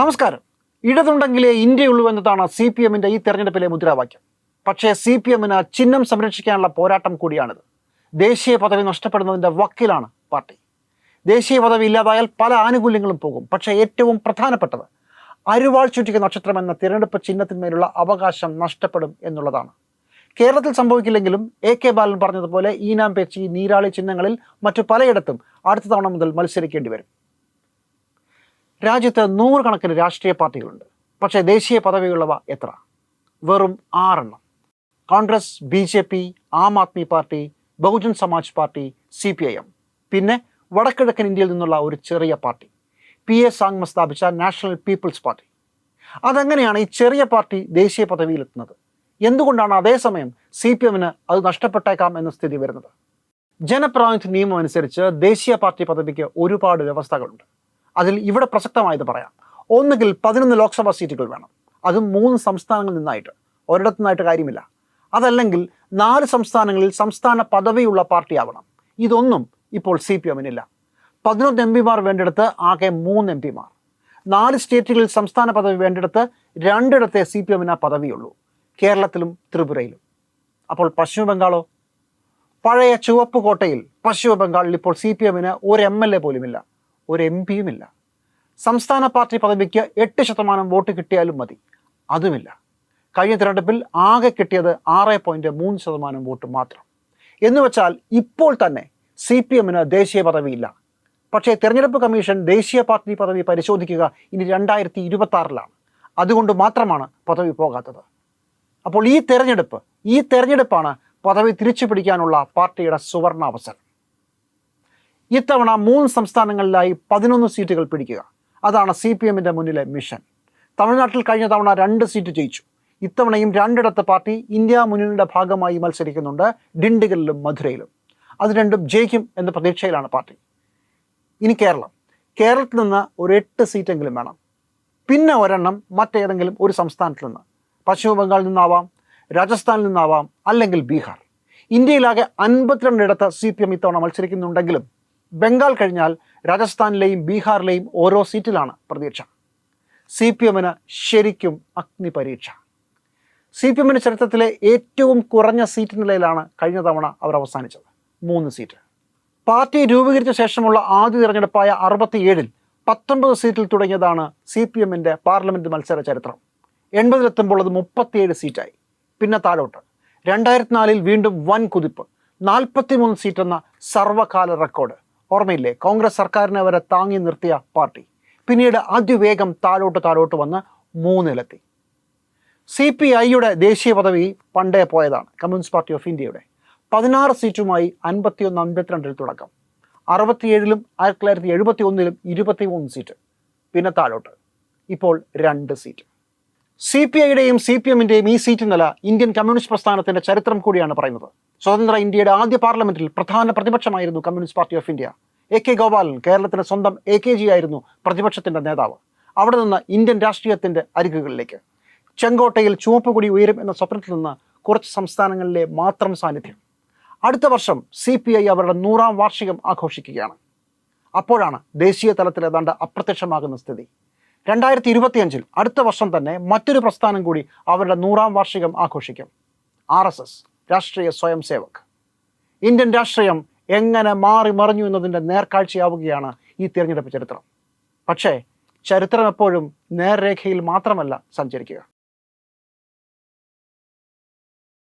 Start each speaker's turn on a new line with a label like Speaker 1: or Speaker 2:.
Speaker 1: നമസ്കാരം. ഇടതുണ്ടെങ്കിലേ ഇന്ത്യയുള്ളൂ എന്നതാണ് C P എമ്മിന്റെ ഈ തെരഞ്ഞെടുപ്പിലെ മുദ്രാവാക്യം. പക്ഷേ സി പി എമ്മിന് ചിഹ്നം സംരക്ഷിക്കാനുള്ള പോരാട്ടം കൂടിയാണിത്. ദേശീയ പദവി നഷ്ടപ്പെടുന്നതിന്റെ വക്കിലാണ് പാർട്ടി. ദേശീയ പദവി ഇല്ലാതായാൽ പല ആനുകൂല്യങ്ങളും പോകും. പക്ഷേ ഏറ്റവും പ്രധാനപ്പെട്ടത് അരുവാൾ ചുറ്റിക നക്ഷത്രം എന്ന തിരഞ്ഞെടുപ്പ് ചിഹ്നത്തിന്മേലുള്ള അവകാശം നഷ്ടപ്പെടും എന്നുള്ളതാണ്. കേരളത്തിൽ സംഭവിക്കില്ലെങ്കിലും എ കെ ബാലൻ പറഞ്ഞതുപോലെ ഈനാം പേച്ചി നീരാളി ചിഹ്നങ്ങളിൽ മറ്റു പലയിടത്തും അടുത്ത തവണ മുതൽ മത്സരിക്കേണ്ടി വരും. രാജ്യത്ത് നൂറുകണക്കിന് രാഷ്ട്രീയ പാർട്ടികളുണ്ട്. പക്ഷേ ദേശീയ പദവിയുള്ളവ എത്ര? വെറും ആറെണ്ണം. Congress B J P Aam Aadmi party Bahujan Samaj party C P I M. പിന്നെ വടക്കിഴക്കൻ ഇന്ത്യയിൽ നിന്നുള്ള ഒരു ചെറിയ പാർട്ടി പി എ സാങ്മ സ്ഥാപിച്ച നാഷണൽ പീപ്പിൾസ് പാർട്ടി. അതെങ്ങനെയാണ് ഈ ചെറിയ പാർട്ടി ദേശീയ പദവിയിലെത്തുന്നത്? എന്തുകൊണ്ടാണ് അതേസമയം സി പി എമ്മിന് അത് നഷ്ടപ്പെട്ടേക്കാം എന്ന സ്ഥിതി വരുന്നത്? ജനപ്രാതിനിധ്യ നിയമം അനുസരിച്ച് ദേശീയ പാർട്ടി പദവിക്ക് ഒരുപാട് വ്യവസ്ഥകളുണ്ട്. അതിൽ ഇവിടെ പ്രസക്തമായത് പറയാം. ഒന്നുകിൽ പതിനൊന്ന് ലോക്സഭാ സീറ്റുകൾ വേണം. അതും മൂന്ന് സംസ്ഥാനങ്ങളിൽ നിന്നായിട്ട്. ഒരിടത്തു നിന്നായിട്ട് കാര്യമില്ല. അതല്ലെങ്കിൽ നാല് സംസ്ഥാനങ്ങളിൽ സംസ്ഥാന പദവിയുള്ള പാർട്ടിയാവണം. ഇതൊന്നും ഇപ്പോൾ സി പി എമ്മിനില്ല പതിനൊന്ന് എം പിമാർ വേണ്ടിടത്ത് ആകെ മൂന്ന് എം പിമാർ. നാല് സ്റ്റേറ്റുകളിൽ സംസ്ഥാന പദവി വേണ്ടിടത്ത് രണ്ടിടത്തെ സി പി എമ്മിന് ആ പദവിയുള്ളൂ. കേരളത്തിലും ത്രിപുരയിലും. അപ്പോൾ പശ്ചിമ ബംഗാളോ പഴയ ചുവപ്പ് കോട്ടയിൽ പശ്ചിമ ബംഗാളിൽ ഇപ്പോൾ സി പി എമ്മിന് ഒരു എം എൽ എ പോലുമില്ല. ഒരു എം ഇല്ല സംസ്ഥാന പാർട്ടി പദവിക്ക് എട്ട് ശതമാനം വോട്ട് കിട്ടിയാലും മതി. അതുമില്ല. കഴിഞ്ഞ തിരഞ്ഞെടുപ്പിൽ ആകെ കിട്ടിയത് ആറ് പോയിന്റ് മൂന്ന് ശതമാനം വോട്ട് മാത്രം. എന്നുവെച്ചാൽ ഇപ്പോൾ തന്നെ സി പി എമ്മിന് ദേശീയ പദവിയില്ല. പക്ഷേ തിരഞ്ഞെടുപ്പ് കമ്മീഷൻ ദേശീയ പാർട്ടി പദവി പരിശോധിക്കുക ഇനി രണ്ടായിരത്തി ഇരുപത്തി ആറിലാണ് അതുകൊണ്ട് മാത്രമാണ് പദവി പോകാത്തത്. അപ്പോൾ ഈ തെരഞ്ഞെടുപ്പ് ഈ തെരഞ്ഞെടുപ്പാണ് പദവി തിരിച്ചു പിടിക്കാനുള്ള പാർട്ടിയുടെ സുവർണ അവസരം. ഇത്തവണ മൂന്ന് സംസ്ഥാനങ്ങളിലായി പതിനൊന്ന് സീറ്റുകൾ പിടിക്കുക. അതാണ് സി പി എമ്മിന്റെ മുന്നിലെ മിഷൻ. തമിഴ്നാട്ടിൽ കഴിഞ്ഞ തവണ രണ്ട് സീറ്റ് ജയിച്ചു. ഇത്തവണയും രണ്ടിടത്ത് പാർട്ടി ഇന്ത്യ മുന്നണിയുടെ ഭാഗമായി മത്സരിക്കുന്നുണ്ട് ഡിണ്ടിഗലിലും മധുരയിലും. അത് രണ്ടും ജയിക്കും എന്ന പ്രതീക്ഷയിലാണ് പാർട്ടി. ഇനി കേരളം. കേരളത്തിൽ നിന്ന് ഒരു എട്ട് സീറ്റെങ്കിലും വേണം. പിന്നെ ഒരെണ്ണം മറ്റേതെങ്കിലും ഒരു സംസ്ഥാനത്തിൽ നിന്ന്. പശ്ചിമ ബംഗാളിൽ നിന്നാവാം രാജസ്ഥാനിൽ നിന്നാവാം അല്ലെങ്കിൽ ബീഹാർ. ഇന്ത്യയിലാകെ അൻപത്തിരണ്ടിടത്ത് സി പി എം ഇത്തവണ മത്സരിക്കുന്നുണ്ടെങ്കിലും ബംഗാൾ കഴിഞ്ഞാൽ രാജസ്ഥാനിലെയും ബീഹാറിലെയും ഓരോ സീറ്റിലാണ് പ്രതീക്ഷ. സി പി എമ്മിന് ശരിക്കും അഗ്നി പരീക്ഷ സി പി എമ്മിന്റെ ചരിത്രത്തിലെ ഏറ്റവും കുറഞ്ഞ സീറ്റ് നിലയിലാണ് കഴിഞ്ഞ തവണ അവർ അവസാനിച്ചത്. മൂന്ന് സീറ്റ്. പാർട്ടി രൂപീകരിച്ച ശേഷമുള്ള ആദ്യ തിരഞ്ഞെടുപ്പായ അറുപത്തിയേഴിൽ പത്തൊൻപത് സീറ്റിൽ തുടങ്ങിയതാണ് സി പി എമ്മിന്റെ പാർലമെന്റ് മത്സര ചരിത്രം. എൺപതിലെത്തുമ്പോൾ അത് മുപ്പത്തിയേഴ് സീറ്റായി. പിന്നെ താഴോട്ട്. രണ്ടായിരത്തി നാലിൽ വീണ്ടും വൻ കുതിപ്പ് നാൽപ്പത്തിമൂന്ന് സീറ്റ് എന്ന സർവകാല റെക്കോർഡ്. ഓർമ്മയില്ലേ? കോൺഗ്രസ് സർക്കാരിനെ വരെ താങ്ങി നിർത്തിയ പാർട്ടി. പിന്നീട് അതിവേഗം താഴോട്ട് താഴോട്ട് വന്ന് മൂന്നിലെത്തി. സി പി ഐയുടെ ദേശീയ പദവി പണ്ടേ പോയതാണ് കമ്മ്യൂണിസ്റ്റ് പാർട്ടി ഓഫ് ഇന്ത്യയുടെ. പതിനാറ് സീറ്റുമായി അൻപത്തിയൊന്ന് അൻപത്തിരണ്ടിൽ തുടക്കം. അറുപത്തിയേഴിലും ആയിരത്തി തൊള്ളായിരത്തി എഴുപത്തി ഒന്നിലും ഇരുപത്തി മൂന്ന് സീറ്റ്. പിന്നെ താഴോട്ട്. ഇപ്പോൾ രണ്ട് സീറ്റ്. സി പി ഐയുടെയും സി പി എമ്മിന്റെയും ഈ സീറ്റ് നില ഇന്ത്യൻ കമ്മ്യൂണിസ്റ്റ് പ്രസ്ഥാനത്തിന്റെ ചരിത്രം കൂടിയാണ് പറയുന്നത്. സ്വതന്ത്ര ഇന്ത്യയുടെ ആദ്യ പാർലമെന്റിൽ പ്രധാന പ്രതിപക്ഷമായിരുന്നു communist party of India. A K Gopalan കേരളത്തിന്റെ സ്വന്തം എ കെ ജി ആയിരുന്നു പ്രതിപക്ഷത്തിന്റെ നേതാവ്. അവിടെ നിന്ന് ഇന്ത്യൻ രാഷ്ട്രീയത്തിന്റെ അരികുകളിലേക്ക്. ചെങ്കോട്ടയിൽ ചുവപ്പുകുടി ഉയരും എന്ന സ്വപ്നത്തിൽ നിന്ന് കുറച്ച് സംസ്ഥാനങ്ങളിലെ മാത്രം സാന്നിധ്യം. അടുത്ത വർഷം സി പി ഐ അവരുടെ നൂറാം വാർഷികം ആഘോഷിക്കുകയാണ്. അപ്പോഴാണ് ദേശീയ തലത്തിൽ ഏതാണ്ട് അപ്രത്യക്ഷമാകുന്ന സ്ഥിതി. രണ്ടായിരത്തി ഇരുപത്തിയഞ്ചിൽ അടുത്ത വർഷം തന്നെ മറ്റൊരു പ്രസ്ഥാനം കൂടി അവരുടെ നൂറാം വാർഷികം ആഘോഷിക്കും. ആർ എസ് എസ് രാഷ്ട്രീയ സ്വയം സേവക്. ഇന്ത്യൻ രാഷ്ട്രീയം എങ്ങനെ മാറി മറിഞ്ഞു എന്നതിന്റെ നേർക്കാഴ്ചയാവുകയാണ് ഈ തിരഞ്ഞെടുപ്പ് ചരിത്രം. പക്ഷേ ചരിത്രം എപ്പോഴും നേർരേഖയിൽ മാത്രമല്ല സഞ്ചരിക്കുക.